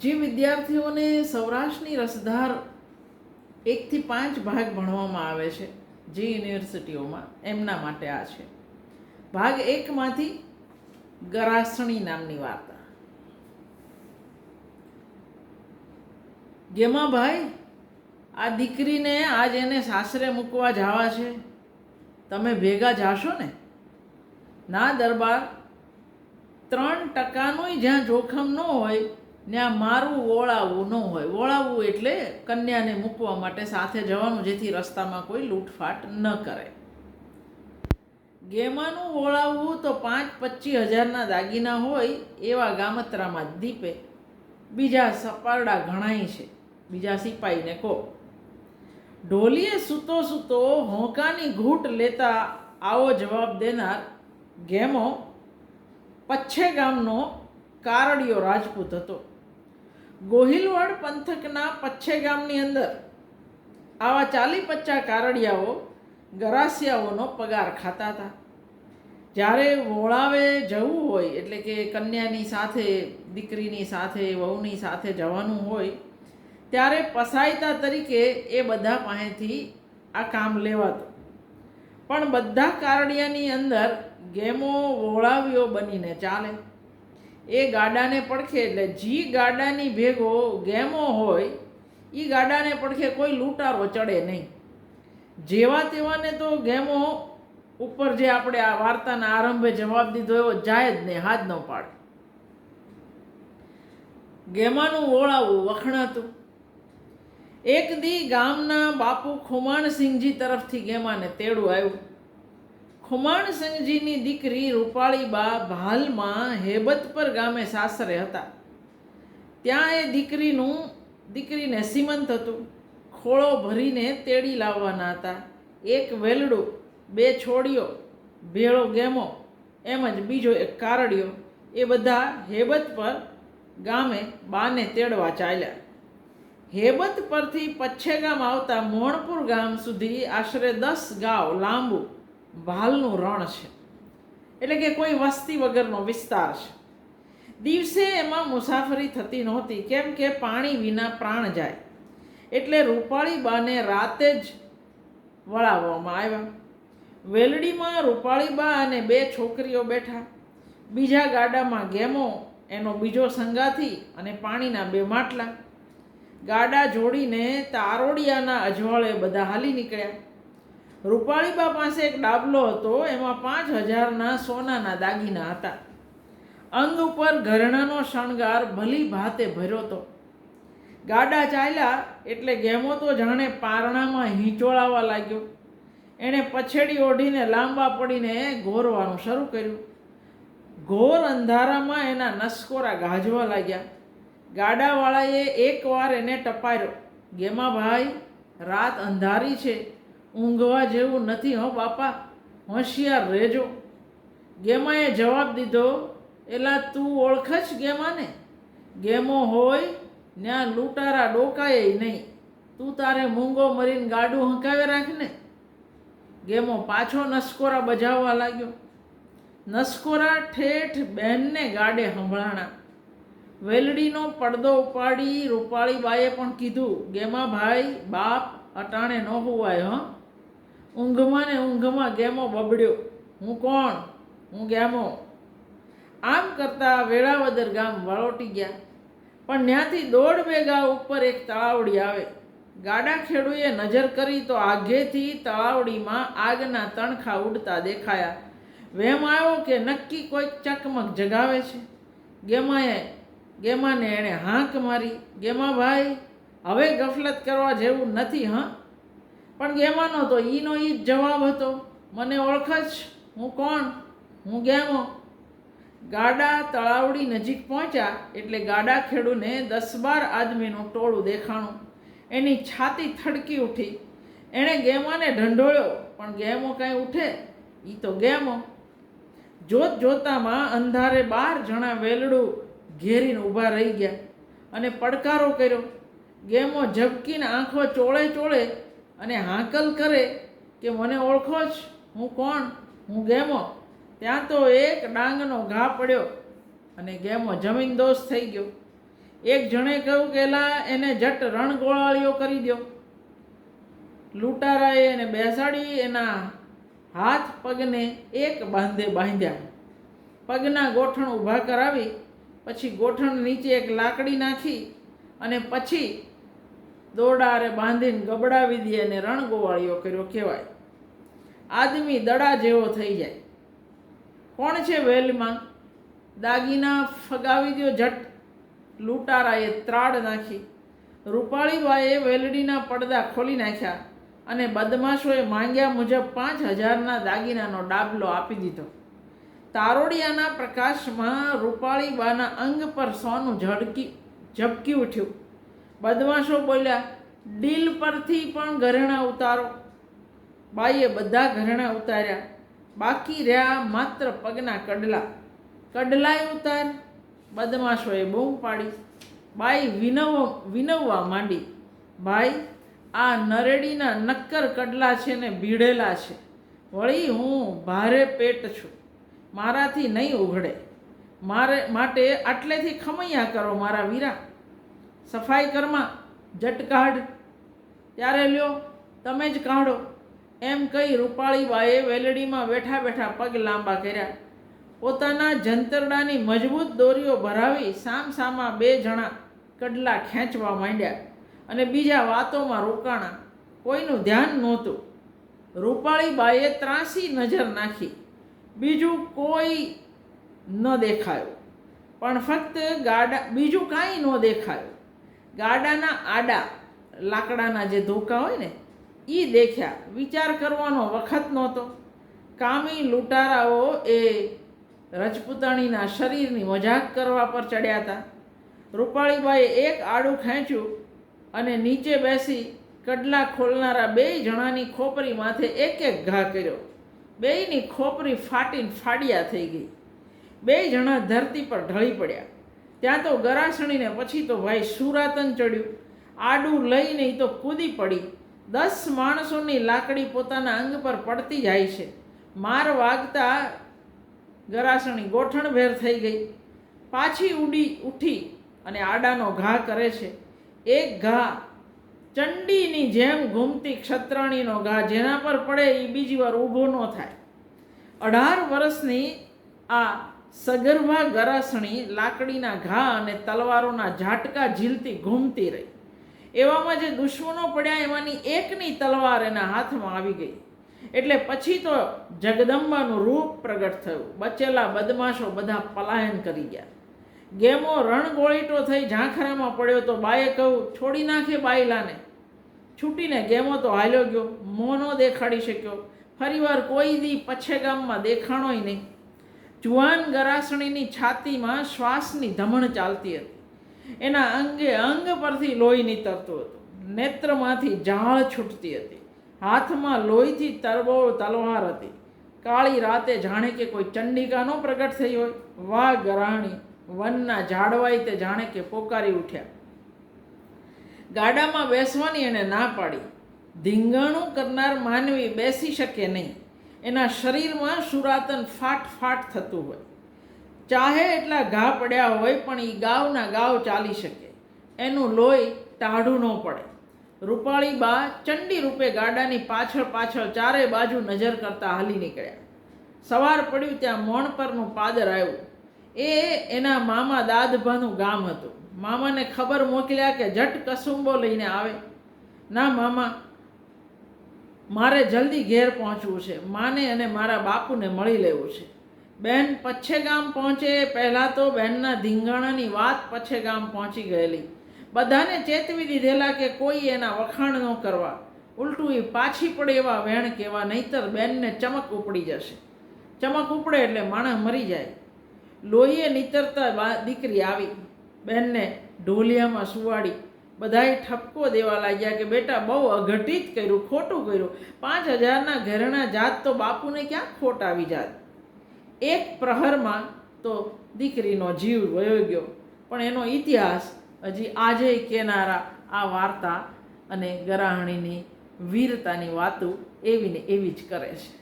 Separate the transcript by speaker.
Speaker 1: જે વિદ્યાર્થીઓને સૌરાષ્ટ્રની રસધાર એકથી પાંચ ભાગ ભણવામાં આવે છે, જે યુનિવર્સિટીઓમાં, એમના માટે આ છે. ભાગ એકમાંથી ગરાસણી નામની વાર્તા. ગેમાભાઈ, આ દીકરીને આજ એને સાસરે મૂકવા જવા છે. તમે ભેગા જાશો ને? ના દરબાર, ત્રણ ટકાનું જ્યાં જોખમ ન હોય ત્યાં મારું ઓળાવું ન હોય. ઓળાવું એટલે કન્યાને મૂકવા માટે સાથે જવાનું જેથી રસ્તામાં કોઈ લૂંટફાટ ન કરે. ગેમાનું ઓળાવવું તો પાંચ પચીસ હજારના દાગીના હોય એવા ગામત્રામાં દીપે. બીજા સપારડા ઘણાય છે. બીજા સિપાહીને કહો. ઢોલીએ સૂતો સૂતો હોંકાની ઘૂંટ લેતા આવો જવાબ દેનાર ગેમો. પચ્છે ગામનો કારડિયો રાજપૂત હતો. ગોહિલવાડ પંથકના પચ્છે ગામની અંદર આવા ચાલી પચ્ચા કારડિયાઓ ગરાસિયાઓનો પગાર ખાતા હતા. જ્યારે વોળાવે જવું હોય, એટલે કે કન્યાની સાથે, દીકરીની સાથે, વહુની સાથે જવાનું હોય, ત્યારે પસાયતા તરીકે એ બધા પાસેથી આ કામ લેવાતું. પણ બધા કારડિયાની અંદર ગેમો વોળાવ્યો બનીને ચાલે. એ ગાડાને પડખે એટલે જી ગાડાની ભેગો ગેમો હોય એ ગાડાને પડખે કોઈ લૂંટારો ચડે નહીં. જેવા તેવાને તો ગેમો ઉપર જે આપણે આ વાર્તાના આરંભે જવાબ દીધો એવો જાય જ નહીં, હાથ ન પાડે. ગેમાનું ઓળાવું વખણાતું. એક દી ગામના બાપુ ખુમાણસિંહજી તરફથી ગેમાને તેડું આવ્યું. ખુમાણસિંહજીની દીકરી રૂપાળીબા ભાલમાં હેબતપર ગામે સાસરે હતા. ત્યાં એ દીકરીનું, દીકરીને સીમંત હતું. ખોળો ભરીને તેડી લાવવાના હતા. એક વેલડું, બે છોડીઓ, ભેળો ગેમો, એમ જ બીજો એક કારડિયો એ બધા હેબત પર ગામે બાને તેડવા ચાલ્યા. હેબત પરથી પચ્છેગામ આવતા મોણપુર ગામ સુધી આશરે દસ ગાંવ લાંબુ ભાલનું રણ છે. એટલે કે કોઈ વસ્તી વગરનો વિસ્તાર છે. દિવસે એમાં મુસાફરી થતી નહોતી, કેમ કે પાણી વિના પ્રાણ જાય. એટલે રૂપાળી બાને રાતે જ વળાવવામાં આવ્યા. વેલડીમાં રૂપાળી બા અને બે છોકરીઓ બેઠા. બીજા ગાડામાં ગેમો, એનો બીજો સંગાથી અને પાણીના બે માટલા. ગાડા જોડીને તારોડિયાના અજવાળે બધા હાલી નીકળ્યા. રૂપાળીબા પાસે એક ડાબલો હતો, એમાં પાંચ હજારના સોનાના દાગીના હતા. અંગ ઉપર ઘરેણાનો શણગાર ભલી ભાતે ભર્યો હતો. ગાડા ચાલ્યા એટલે ગેમો તો જાણે પારણામાં હિંચોળાવા લાગ્યો. એણે પછેડી ઓઢીને લાંબા પડીને ઘોરવાનું શરૂ કર્યું. ઘોર અંધારામાં એના નસકોરા ગાજવા લાગ્યા. ગાડાવાળાએ એકવાર એને ટપાર્યો. ગેમાભાઈ રાત અંધારી છે. ઊંઘવા જેવું નથી હો, બાપા. હોશિયાર રહેજો. ગેમાએ જવાબ દીધો, એલા, તું ઓળખ જ ગેમાને? ગેમો હોય ત્યાં લૂંટારા ડોકાય નહીં. તું તારે મૂંગો મરીને ગાડું હંકાવે રાખને ગેમો પાછો નસકોરા બજાવવા લાગ્યો. નસકોરા ઠેઠ બહેનને ગાડે સંભળાણા. વેલડીનો પડદો ઉપાડી રૂપાળીબાએ પણ કીધું, ગેમા ભાઈ, બાપ અટાણે ન હોવાય, હં? ઊંઘમાં ને ઊંઘમાં ગેમો બબડ્યો. હું કોણ? હું ગેમો. આમ કરતાં વેળાવદર ગામ વળોટી ગયા. પણ ત્યાંથી દોઢ બેગા ઉપર એક તળાવડી આવે. ગાડા ખેડૂએ નજર કરી તો આગેથી તળાવડીમાં આગના તણખા ઉડતા દેખાયા. વેમ આવ્યો કે નક્કી કોઈક ચકમક જગાવે છે. ગેમાએ, ગેમાને એણે હાંક મારી. ગેમા ભાઈ, હવે ગફલત કરવા જેવું નથી, હા? પણ ગેમાનો નહોતો. ઈનો ઈ જ જવાબ હતો. મને ઓળખ જ. હું કોણ? હું ગેમો. ગાડા તળાવડી નજીક પહોંચ્યા એટલે ગાડા ખેડૂને દસ બાર આદમીનું ટોળું દેખાણું. એની છાતી થડકી ઉઠી. એણે ગેમાને ઢંઢોળ્યો, પણ ગેમો કાંઈ ઉઠે? એ તો ગેમો. જોત જોતામાં અંધારે બાર જણા વેલડું ઘેરીને ઊભા રહી ગયા અને પડકારો કર્યો. ગેમો ઝબકીને આંખો ચોળે ચોળે અને હાંકલ કરે કે મને ઓળખો જ. હું કોણ? હું ગેમો. ત્યાં તો એક ડાંગનો ઘા પડ્યો અને ગેમો જમીન દોષ થઈ ગયો. એક જણે કહ્યું કે એને જટ રણગોળાળીઓ કરી દો લૂંટારાએ એને બેસાડી, એના હાથ પગને એક બાંધે બાંધ્યા. પગના ગોઠણ ઊભા કરાવી, પછી ગોઠણ નીચે એક લાકડી નાખી અને પછી દોરડારે બાંધીને ગબડાવી દે અને રણગોવાળીઓ કર્યો કહેવાય. આદમી દડા જેવો થઈ જાય. કોણ છે વેલમાં? દાગીના ફગાવી દો જટ લૂંટારાએ ત્રાડ નાખી. રૂપાળીબાએ વેલડીના પડદા ખોલી નાખ્યા અને બદમાશોએ માંગ્યા મુજબ પાંચ હજારના દાગીનાનો ડાબલો આપી દીધો. તારોડિયાના પ્રકાશમાં રૂપાળીબાના અંગ પર સોનું ઝડકી, ઝબકી ઉઠ્યું. બદમાશો બોલ્યા ડીલ પરથી પણ ઘરેણા ઉતારો. બાઈએ બધા ઘરેણા ઉતાર્યા. બાકી રહ્યા માત્ર પગના કડલા. કડલાય ઉતાર, બદમાશોએ બૂમ પાડી. બાઈ વિનવ, વિનવવા માંડી, ભાઈ, આ નરેડીના નક્કર કડલા છે ને ભીડેલા છે. વળી હું ભારે પેટ છું. મારાથી નહીં ઉઘડે. મારે, માટે આટલેથી ખમૈયા કરો મારા વીરા. સફાઈ કરમાં જટ કાઢ ત્યારે લ્યો, તમે જ કાઢો એમ કહી રૂપાળીબાએ વેલડીમાં બેઠા બેઠા પગ લાંબા કર્યા. પોતાના જંતરડાની મજબૂત દોરીઓ ભરાવી સામસામા બે જણા કડલા ખેંચવા માંડ્યા અને બીજા વાતોમાં રોકાણા. કોઈનું ધ્યાન નહોતું. રૂપાળીબાએ ત્રાસી નજર નાખી. બીજું કોઈ ન દેખાયું. પણ ફક્ત ગાડા, બીજું કાંઈ ન દેખાયું. ગાડાના આડા, લાકડાના જે ધોકા હોય ને એ દેખ્યા. વિચાર કરવાનો વખત નહોતો. કામી લૂંટારાઓ એ રજપૂતાણીના શરીરની મજાક કરવા પર ચડ્યા હતા. રૂપાળીબાઈએ એક આડું ખેંચ્યું અને નીચે બેસી કડલા ખોલનારા બે જણાની ખોપરી માથે એક એક ઘા કર્યો. બેયની ખોપરી ફાટીને ફાડિયા થઈ ગઈ. બે જણા ધરતી પર ઢળી પડ્યા. ત્યાં તો ગરાસણીને પછી તો ભાઈ સુરાતન ચડ્યું. આડું લઈને ઈ તો કૂદી પડી. દસ માણસોની લાકડી પોતાના અંગ પર પડતી જાય છે. માર વાગતા ગરાસણી ગોઠણભેર થઈ ગઈ. પાછી ઉડી ઉઠી અને આડાનો ઘા કરે છે. એક ઘા ચંડીની જેમ ઘૂમતી ક્ષત્રાણીનો ઘા જેના પર પડે એ બીજી વાર ઊભો ન થાય. અઢાર વર્ષની આ સગર્ભા ગરાસણી લાકડીના ઘા અને તલવારોના ઝાટકા ઝીલતી ઘૂમતી રહી. એવામાં જે દુશ્મનો પડ્યા એમાંની એકની તલવાર એના હાથમાં આવી ગઈ. એટલે પછી તો જગદંબાનું રૂપ પ્રગટ થયું. બચેલા બદમાશો બધા પલાયન કરી ગયા. ગેમો રણગોળીટો થઈ ઝાંખરામાં પડ્યો તો બાએ કહું છોડી નાખે બાયલાને. છૂટીને ગેમો તો હાલ્યો ગયો. મોનો દેખાડી શક્યો. ફરીવાર કોઈ દી પછે ગામમાં દેખાણોય નહીં. જુવાન ગરાસણીની છાતીમાં શ્વાસની ધમણ ચાલતી હતી. એના અંગે અંગ પરથી લોહી નીતરતું હતું. નેત્રમાંથી ઝાળ છૂટતી હતી. હાથમાં લોહીથી તરબોળ તલવાર હતી. કાળી રાતે જાણે કે કોઈ ચંડિકાનો પ્રગટ થઈ હોય. વાહ ગરાણી, વનના ઝાડવાઈ તે જાણે કે પોકારી ઉઠ્યા. ગાડામાં બેસવાની એણે ના પાડી. ધીંગાણું કરનાર માનવી બેસી શકે નહીં. એના શરીરમાં સુરાતન ફાટ ફાટ થતું હોય. ચાહે એટલા ઘા પડ્યા હોય, પણ એ ગાવના ગાવ ચાલી શકે. એનું લોહી ટાઢું ન પડે. રૂપાળી બા ચંડી રૂપે ગાડાની પાછળ પાછળ ચારે બાજુ નજર કરતા હાલી નીકળ્યા. સવાર પડ્યું ત્યાં મોણ પરનું પાદર આવ્યું. એ એના મામા દાદભાનું ગામ હતું. મામાને ખબર મોકલ્યા કે જટ કસુંબો લઈને આવે. ના મામા મારે જલ્દી ઘેર પહોંચવું છે. માને અને મારા બાપુને મળી લેવું છે. બેન પચ્છે ગામ પહોંચે, પહેલાં તો બહેનના ધીંગાણાની વાત પચ્છે ગામ પહોંચી ગયેલી. બધાને ચેતવી દીધેલા કે કોઈ એના વખાણ ન કરવા. ઉલટું એ પાછી પડે એવા વહેણ કહેવા નહીતર બેનને ચમક ઉપડી જશે. ચમક ઉપડે એટલે માણસ મરી જાય. લોહીએ નીતરતા દીકરી આવી. બેનને ઢોલિયામાં સુવાડી બધાએ ઠપકો દેવા લાગ્યા કે બેટા બહુ અઘટિત કર્યું, ખોટું કર્યું. પાંચ હજારના ઘરેણા જાત તો બાપુને ક્યાં ખોટ આવી જાત? એક પ્રહરમાં તો દીકરીનો જીવ વયો ગયો. પણ એનો ઇતિહાસ હજી આજે કેનારા આ વાર્તા અને ગરાહણીની વીરતાની વાતો એવી ને એવી જ કરે છે.